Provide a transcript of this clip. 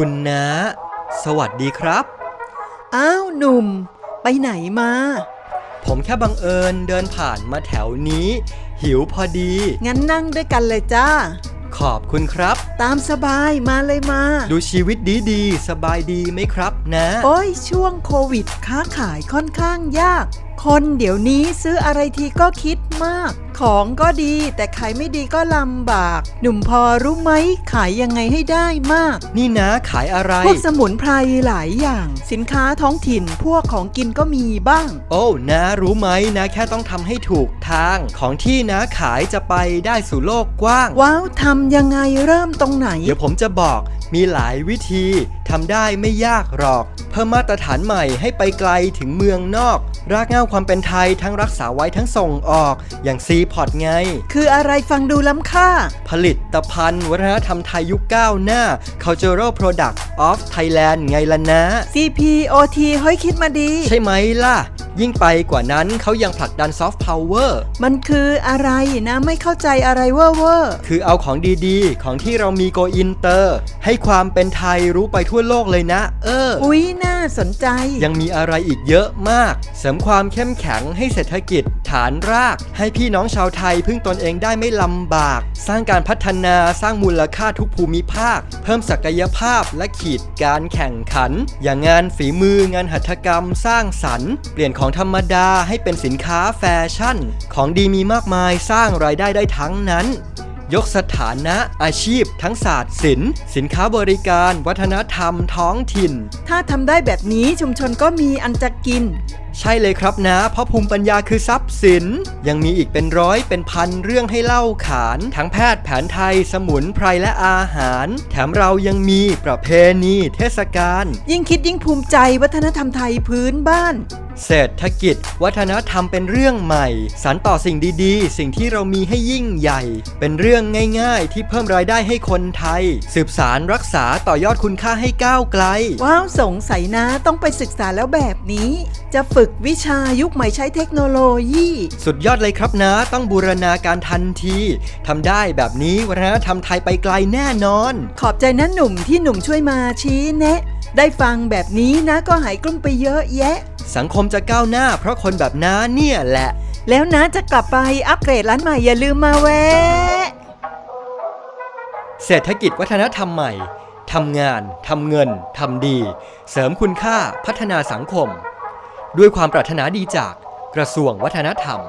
คุณนะ สวัสดีครับ อ้าวหนุ่ม ไปไหนมา ผมแค่บังเอิญเดินผ่านมาแถวนี้ หิวพอดี งั้นนั่งด้วยกันเลยจ้า ขอบคุณครับ ตามสบายมาเลยมา ดูชีวิตดีดีๆสบายดีไหมครับนะ โอ้ยช่วงโควิดค้าขายค่อนข้างยาก คนเดี๋ยวนี้ซื้ออะไรทีก็คิดมาก ของก็ดี แต่ขายไม่ดีก็ลำบาก หนุ่มพอรู้ไหมขายยังไงให้ได้มาก นี่นะขายอะไร พวกสมุนไพรหลายอย่าง สินค้าท้องถิ่นพวกของกินก็มีบ้าง โอ้นะรู้ไหมนะแค่ต้องทำให้ถูกทางของที่นะขายจะไปได้สู่โลกกว้าง ว้าวทำยังไงเริ่มตรงไหน เดี๋ยวผมจะบอกมีหลายวิธีทำได้ไม่ยากหรอก เพิ่มมาตรฐานใหม่ให้ไปไกลถึงเมืองนอก รากเหง้าความเป็นไทยทั้งรักษาไว้ทั้งส่งออกอย่างซีพอร์ตไง คืออะไรฟังดูล้ำค่า ผลิตภัณฑ์วัฒนธรรมไทยยุคก้าวหน้า Cultural Product of Thailand ไงล่ะนะ CPOT เฮ้ยคิดมาดี ใช่ไหมล่ะ ยิ่งไปกว่านั้นเขายังผลักดันซอฟต์พาวเวอร์มันคืออะไรนะไม่เข้าใจอะไรเวอร์เวอร์คือเอาของดีๆ ของที่เรามีโกอินเตอร์ ให้ความเป็นไทยรู้ไปทั่วโลกเลยนะ เออ อุ๊ยน่าสนใจ ยังมีอะไรอีกเยอะมาก เสริมความเข้มแข็งให้เศรษฐกิจฐานราก ให้พี่น้องชาวไทยพึ่งตนเองได้ไม่ลำบาก สร้างการพัฒนาสร้างมูลค่าทุกภูมิภาค เพิ่มศักยภาพและขีดการแข่งขัน อย่างงานฝีมืองานหัตถกรรม สร้างสรรค์ เปลี่ยนของธรรมดาให้เป็นสินค้าแฟชั่น ของดีมีมากมายสร้างรายได้ได้ทั้งนั้นยกสถานะอาชีพ ทั้งศาสตร์ศิลป์สินค้าบริการ วัฒนธรรมท้องถิ่น ถ้าทำได้แบบนี้ชุมชนก็มีอันจะกิน ใช่เลยครับนะ เพราะภูมิปัญญาคือทรัพย์สิน ยังมีอีกเป็นร้อยเป็นพันเรื่องให้เล่าขาน ทั้งแพทย์แผนไทยสมุนไพรและอาหาร แถมเรายังมีประเพณี เทศกาลยิ่งคิดยิ่งภูมิใจวัฒนธรรมไทยพื้นบ้าน เศรษฐกิจ วัฒนธรรมเป็นเรื่องใหม่ สานต่อสิ่งดีๆ สิ่งที่เรามีให้ยิ่งใหญ่ เป็นเรื่องง่าย ๆ ที่เพิ่มรายได้ให้คนไทย สืบสารรักษาต่อยอดคุณค่าให้ก้าวไกล ว้าวสงสัยนะต้องไปศึกษาแล้วแบบนี้ จะฝึกวิชายุคใหม่ใช้เทคโนโลยี สุดยอดเลยครับนะ ต้องบูรณาการทันทีทำได้แบบนี้วัฒนธรรมไทยไปไกลแน่นอน ขอบใจนะหนุ่มที่หนุ่มช่วยมาชี้แนะ ได้ฟังแบบนี้นะก็หายกลุ้มไปเยอะแยะ สังคมจะก้าวหน้า เพราะคนแบบน้าเนี่ยแหละ แล้วนะจะกลับไปอัปเกรดร้านใหม่อย่าลืมมาแวะ เศรษฐกิจวัฒนธรรมใหม่ทำงาน ทำเงิน ทำดี เสริมคุณค่า พัฒนาสังคม ด้วยความปรารถนาดีจากกระทรวงวัฒนธรรม